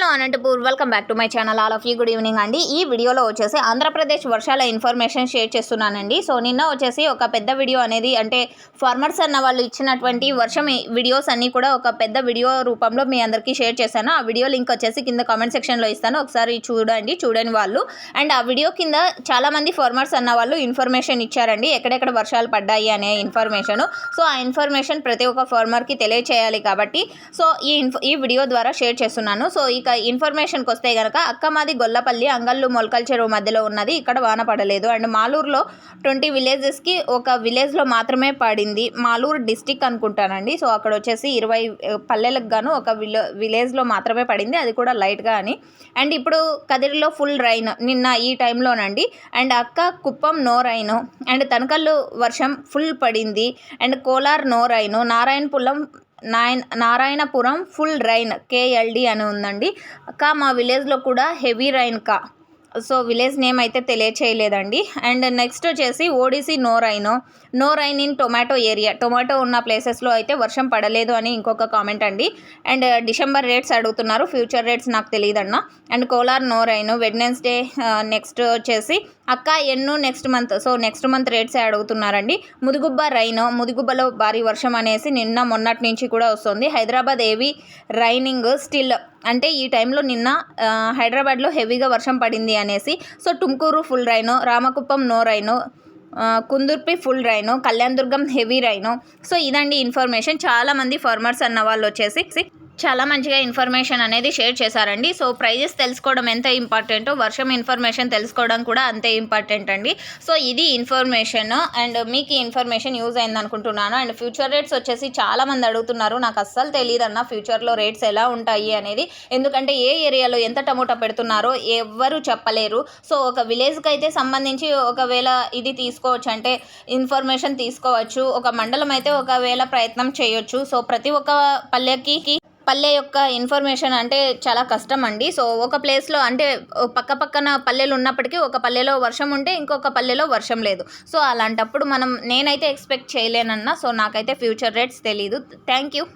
Hello Anantapur welcome back to my channel all of you good evening అండి. ఈ వీడియోలో వచ్చేసి ఆంధ్రప్రదేశ్ వర్షాల ఇన్ఫర్మేషన్ షేర్ చేస్తున్నానండి. సో నిన్న వచ్చేసి ఒక పెద్ద వీడియో అనేది అంటే ఫార్మర్స్ అన్న వాళ్ళు ఇచ్చినటువంటి వర్షం ఈ వీడియోస్ అన్నీ కూడా ఒక పెద్ద వీడియో రూపంలో మీ అందరికీ షేర్ చేశాను. ఆ వీడియో లింక్ వచ్చేసి కింద కామెంట్ సెక్షన్లో ఇస్తాను. ఒకసారి చూడండి చూడని వాళ్ళు. అండ్ ఆ వీడియో కింద చాలామంది ఫార్మర్స్ అన్న వాళ్ళు ఇన్ఫర్మేషన్ ఇచ్చారండి. ఎక్కడెక్కడ వర్షాలు పడ్డాయి అనే ఇన్ఫర్మేషన్ సో ఆ ఇన్ఫర్మేషన్ ప్రతి ఒక్క ఫార్మర్కి తెలియచేయాలి కాబట్టి సో ఈ ఈ వీడియో ద్వారా షేర్ చేస్తున్నాను. సో ఇక ఇన్ఫర్మేషన్కి వస్తే కనుక అక్కమాది గొల్లపల్లి అంగళ్ళు మొలకల్ చెరువు మధ్యలో ఉన్నది. ఇక్కడ వాన పడలేదు. అండ్ మాలూరులో ట్వంటీ విలేజెస్కి ఒక విలేజ్లో మాత్రమే పడింది. మాలూరు డిస్టిక్ అనుకుంటానండి. సో అక్కడ వచ్చేసి ఇరవై పల్లెలకు గాను ఒక విలో విలేజ్లో మాత్రమే పడింది. అది కూడా లైట్గా అని. అండ్ ఇప్పుడు కదిరిలో ఫుల్ రైన్ నిన్న ఈ టైంలోనండి అండ్ అక్క Kuppam no rain and Tanakallu వర్షం ఫుల్ పడింది. అండ్ కోలార్ నో రైను నారాయణపుల్లం నాయన్ నారాయణపురం ఫుల్ రైన్ కేఎల్డి అని ఉందండి. కా మా విలేజ్లో కూడా హెవీ రైన్ కా. సో విలేజ్ నేమ్ అయితే తెలియచేయలేదండి. అండ్ నెక్స్ట్ వచ్చేసి ODC no no rain no rain in tomato area. Tomato ఉన్న ప్లేసెస్లో అయితే వర్షం పడలేదు అని ఇంకొక కామెంట్ అండి. అండ్ డిసెంబర్ రేట్స్ అడుగుతున్నారు. ఫ్యూచర్ రేట్స్ నాకు తెలియదన్న. And Kolar no rain Wednesday next వచ్చేసి అక్క ఎన్ను next month. So next month రేట్సే అడుగుతున్నారండి. ముదుగుబ్బ రైనో. ముదుగుబ్బలో భారీ వర్షం అనేసి నిన్న మొన్నటి నుంచి కూడా వస్తుంది. హైదరాబాద్ ఏవి రైనింగ్ స్టిల్ అంటే ఈ టైంలో నిన్న హైదరాబాద్లో హెవీగా వర్షం పడింది అనేసి so Tumkur full rain Ramakuppam no rain Kundurpi full rain Kalyanadurgam heavy rain so ఇదండి ఇన్ఫర్మేషన్. చాలామంది ఫార్మర్స్ అన్న వాళ్ళు వచ్చేసి చాలా మంచిగా ఇన్ఫర్మేషన్ అనేది షేర్ చేశారండి. సో ప్రైజెస్ తెలుసుకోవడం ఎంత ఇంపార్టెంటో వర్షం ఇన్ఫర్మేషన్ తెలుసుకోవడం కూడా అంతే ఇంపార్టెంట్ అండి. సో ఇది ఇన్ఫర్మేషన్ అండ్ మీకు ఈ ఇన్ఫర్మేషన్ యూజ్ అయింది అనుకుంటున్నాను. అండ్ ఫ్యూచర్ రేట్స్ వచ్చేసి చాలా మంది అడుగుతున్నారు. నాకు అస్సలు తెలియదు అన్న ఫ్యూచర్లో రేట్స్ ఎలా ఉంటాయి అనేది. ఎందుకంటే ఏ ఏరియాలో ఎంత టమోటా పెడుతున్నారో ఎవ్వరు చెప్పలేరు. సో ఒక విలేజ్కి అయితే సంబంధించి ఒకవేళ ఇది తీసుకోవచ్చు అంటే ఇన్ఫర్మేషన్ తీసుకోవచ్చు. ఒక మండలం అయితే ఒకవేళ ప్రయత్నం చేయొచ్చు. సో ప్రతి ఒక్క పల్లెకి పల్లె యొక్క ఇన్ఫర్మేషన్ అంటే చాలా కష్టం అండి. సో ఒక ప్లేస్లో అంటే పక్క పక్కన పల్లెలు ఉన్నప్పటికీ ఒక పల్లెలో వర్షం ఉంటే ఇంకొక పల్లెలో వర్షం లేదు. సో అలాంటప్పుడు మనం నేనైతే ఎక్స్పెక్ట్ చేయలేనన్నా సో నాకైతే ఫ్యూచర్ రేట్స్ తెలియదు థ్యాంక్ యూ